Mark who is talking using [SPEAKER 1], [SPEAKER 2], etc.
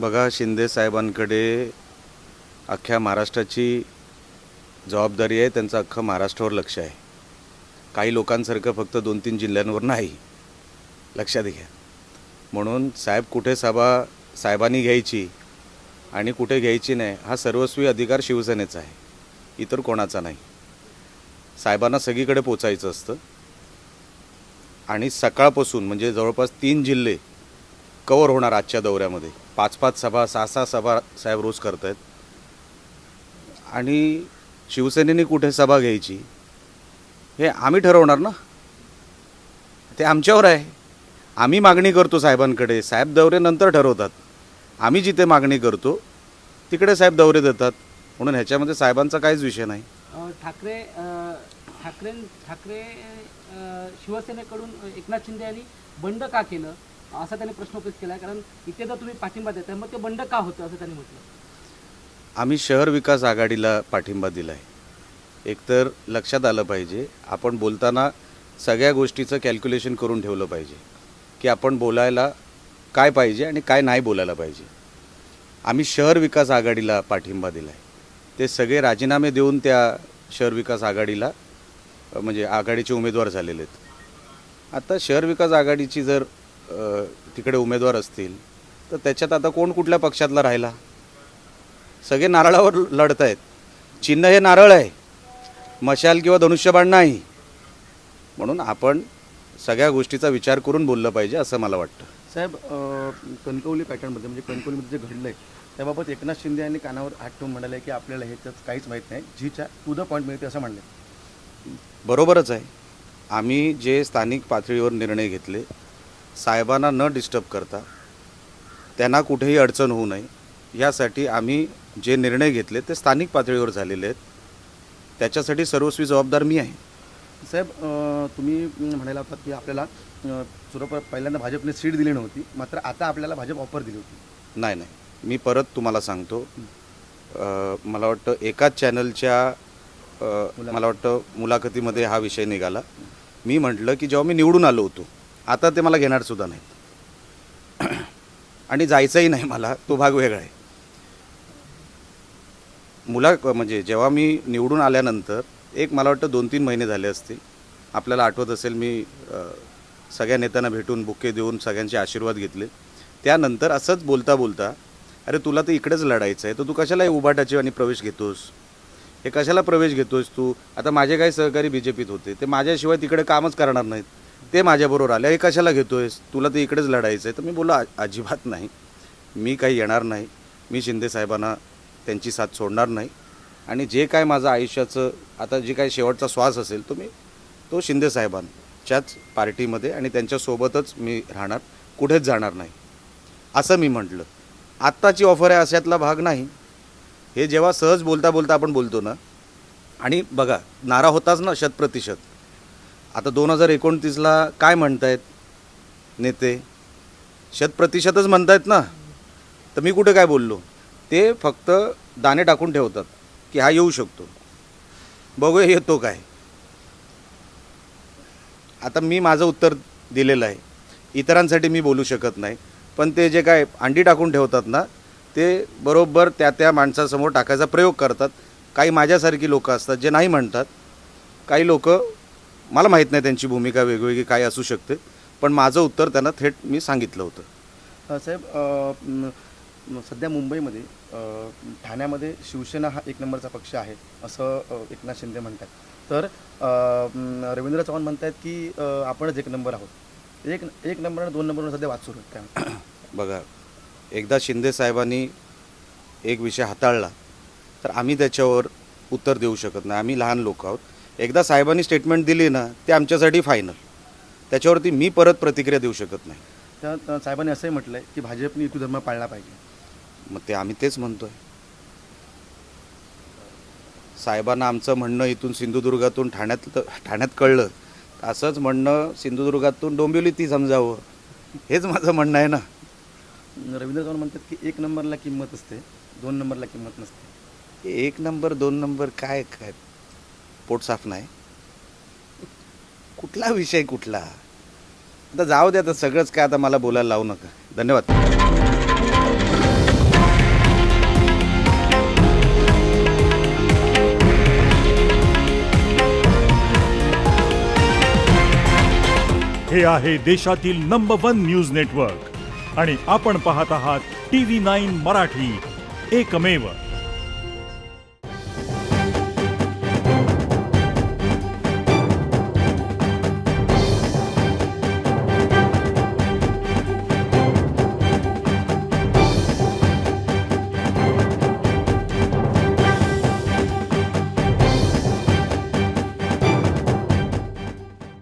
[SPEAKER 1] बघा शिंदे साहेबांकडे अख्ख्या महाराष्ट्राची जबाबदारी आहे त्यांचं अख्खं महाराष्ट्रावर लक्ष आहे. काही लोकांसारखं फक्त दोन तीन जिल्ह्यांवर नाही लक्षात घ्या. म्हणून साहेब कुठे सभा साहेबांनी घ्यायची आणि कुठे घ्यायची नाही हा सर्वस्वी अधिकार शिवसेनेचा आहे. इतर कोणाचा नाही. साहेबांना सगळीकडे पोचायचं असतं. आणि सकाळपासून म्हणजे जवळपास तीन जिल्हे कवर होणार आजच्या दौऱ्यामध्ये. पाच पाच सभा सहा सहा सभा साहेब रोज करत आहेत आणि शिवसेनेने कुठे सभा घ्यायची? हे आम्ही ठरवणार ना? ते आमच्यावर आहे. आम्ही मागणी करतो साहेबांकडे. साहेब दौरे नंतर ठरवतात. आम्ही जिथे मागणी करतो तिकडे साहेब दौरे देतात. म्हणून ह्याच्यामध्ये साहेबांचा काहीच विषय नाही.
[SPEAKER 2] ठाकरे ठाकरे ठाकरे शिवसेनेकडून एकनाथ शिंदे यांनी बंड का केलं? असा त्यांनी प्रश्न उपस्थित केला कारण इथे जर तुम्ही पाठिंबा देताय मग ते बंड का होतं असं त्यांनी म्हटलं?
[SPEAKER 1] आम्ही शहर विकास आघाडीला पाठिंबा दिला आहे एकतर लक्षात आलं पाहिजे आपण बोलताना सगळ्या गोष्टीचं कॅल्क्युलेशन करून ठेवलं पाहिजे की आपण बोलायला काय पाहिजे आणि काय नाही बोलायला पाहिजे. आम्ही शहर विकास आघाडीला पाठिंबा दिला आहे ते सगळे राजीनामे देऊन त्या शहर विकास आघाडीला म्हणजे आघाडीचे उमेदवार झालेले आहेत. आता शहर विकास आघाडीची जर तिकडे उमेदवार असतील तर त्याच्यात आता कोण कुठल्या पक्षातला राहिला? सगळे नारळावर लढत आहेत चिन्ह हे नारळ आहे. मशाल किंवा धनुष्यबाण नाही. म्हणून आपण सगळ्या गोष्टीचा विचार करून बोललं पाहिजे असं मला वाटतं.
[SPEAKER 3] साहेब कणकवली पॅटर्नमध्ये म्हणजे कणकवलीमध्ये जे घडलं आहे त्याबाबत एकनाथ शिंदे यांनी कानावर हात ठेवून म्हणाले की आपल्याला ह्याच्यात काहीच माहीत नाही. जीच्या टू द पॉईंट मिळते असं म्हणले.
[SPEAKER 1] बरोबरच आहे. आम्ही जे स्थानिक पातळीवर निर्णय घेतले साहेबांना न डिस्टर्ब करता त्यांना कुठेही अडचण होऊ नये. यासाठी आम्ही जे निर्णय घेतले ते स्थानिक पातळीवर झालेले आहेत. त्याच्यासाठी सर्वस्वी जबाबदार मी आहे.
[SPEAKER 3] साहेब तुम्ही म्हणायला होतात की आपल्याला सुरुवात पहिल्यांदा भाजपने सीट दिली नव्हती मात्र आता आपल्याला भाजप ऑफर दिली होती.
[SPEAKER 1] नाही नाही. मी परत तुम्हाला सांगतो. मला वाटतं एकाच चॅनलच्या मला वाटतं मुलाखतीमध्ये हा विषय निघाला. मी म्हटलं की जेव्हा मी निवडून आलो होतो आता ते मला घेणार सुद्धा नाहीत. आणि जायचंही नाही मला तो भाग वेगळा आहे. मुला म्हणजे जेव्हा मी निवडून आल्यानंतर एक मला वाटतं दोन तीन महिने झाले असतील. आपल्याला आठवत असेल मी सगळ्या नेत्यांना भेटून बुके देऊन सगळ्यांचे आशीर्वाद घेतले. त्यानंतर असंच बोलता बोलता अरे तुला तर इकडेच लढायचं आहे तर तू कशाला हे उभाटाची आणि प्रवेश घेतोस? हे कशाला प्रवेश घेतोस तू? आता माझे काही सहकारी बी जे पीत होते ते माझ्याशिवाय तिकडे कामच करणार नाहीत. ते माझ्याबरोबर आले. हे कशाला घेतोयस? तुला तर इकडेच लढायचं आहे तर मी बोला अजिबात नाही. मी काही येणार नाही. मी शिंदे साहेबांना त्यांची साथ सोडणार नाही. आणि जे काय माझं आयुष्याचं आता जे काय शेवटचा श्वास असेल तो मी तो शिंदे साहेबांच्याच पार्टीमध्ये आणि त्यांच्यासोबतच मी राहणार. कुठेच जाणार नाही. असं मी म्हटलं. आत्ताची ऑफर आहे अशातला भाग नाही. हे जेव्हा सहज बोलता बोलता आपण बोलतो ना आणि बघा नारा होताच ना शतप्रतिशत. आता दोन हजार एकोणतीसला काय म्हणतायत नेते? शतप्रतिशतच म्हणतायत ना? तर मी कुठे काय बोललो? ते फक्त दाणे टाकून ठेवतात की हा येऊ शकतो. बघूया येतो काय. आता मी माझं उत्तर दिलेलं आहे. इतरांसाठी मी बोलू शकत नाही. पण ते जे काय अंडी टाकून ठेवतात ना ते बरोबर त्या त्या माणसासमोर टाकायचा प्रयोग करतात. काही माझ्यासारखी लोकं असतात जे नाही म्हणतात. काही लोक मला माहीत नाही त्यांची भूमिका वेगवेगळी काय असू शकते पण माझं उत्तर त्यांना थेट मी सांगितलं होतं.
[SPEAKER 3] साहेब सध्या मुंबईमध्ये ठाण्यामध्ये शिवसेना हा एक नंबरचा पक्ष आहे असं एकनाथ शिंदे म्हणतात. तर रवींद्र चव्हाण म्हणतात की आपणच एक नंबर आहोत. एक एक नंबर आणि दोन नंबरवर सध्या वाद सुरू आहेत काय?
[SPEAKER 1] बघा एकदा शिंदे साहेबांनी एक विषय हाताळला तर आम्ही त्याच्यावर उत्तर देऊ शकत नाही. आम्ही लहान लोक आहोत. एकदा साहेबांनी स्टेटमेंट दिली ना ते आमच्यासाठी फायनल त्याच्यावरती मी परत प्रतिक्रिया देऊ शकत नाही.
[SPEAKER 3] त्या साहेबांनी असंही म्हटलं की भाजपने युती धर्म पाळला पाहिजे.
[SPEAKER 1] मग ते आम्ही तेच म्हणतोय. साहेबांना आमचं म्हणणं इथून सिंधुदुर्गातून ठाण्यात ठाण्यात कळलं. असंच म्हणणं सिंधुदुर्गातून डोंबिवली ती समजावं. हेच माझं म्हणणं आहे ना.
[SPEAKER 3] रवींद्र चव्हाण म्हणतात की एक नंबरला किंमत असते दोन नंबरला किंमत नसते.
[SPEAKER 1] एक नंबर दोन नंबर काय काय? पोट साफ नाही. कुठला विषय कुठला? आता जाऊ द्या आता सगळंच काय आता मला बोलायला लावू नका. धन्यवाद.
[SPEAKER 4] हे आहे देशातील नंबर वन न्यूज नेटवर्क आणि आपण पाहत आहात टी व्ही नाईन मराठी. एकमेव.